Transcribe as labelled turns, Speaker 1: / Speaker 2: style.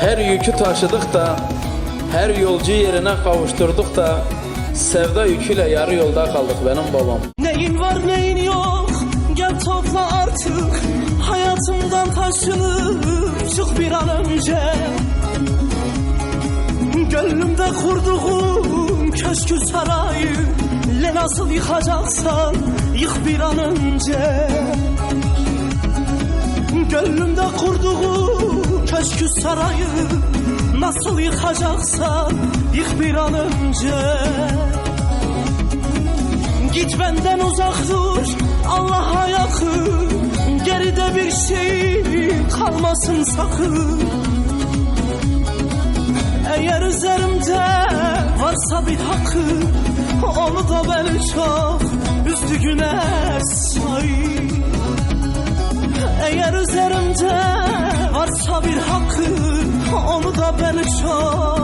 Speaker 1: Her yükü taşıdık da, her yolcu yerine kavuşturduk da, sevda yüküyle yarı yolda kaldık benim babam.
Speaker 2: Neyin var neyin yok? Gel topla artık Hayatımdan taşınıp Çık bir an önce. Gönlümde kurduğum Köşkü sarayı Le nasıl yıkacaksan Yık bir an önce. Gönlümde kurduğum sarayı Nasıl yıkacaksan Yık bir an önce. Git benden uzak dur Allah'a yakın. Geride bir şey kalmasın sakın. Eğer üzerimde varsa bir hakkı Onu da beni çok üstü güne say Eğer üzerimde varsa bir hakkı 说。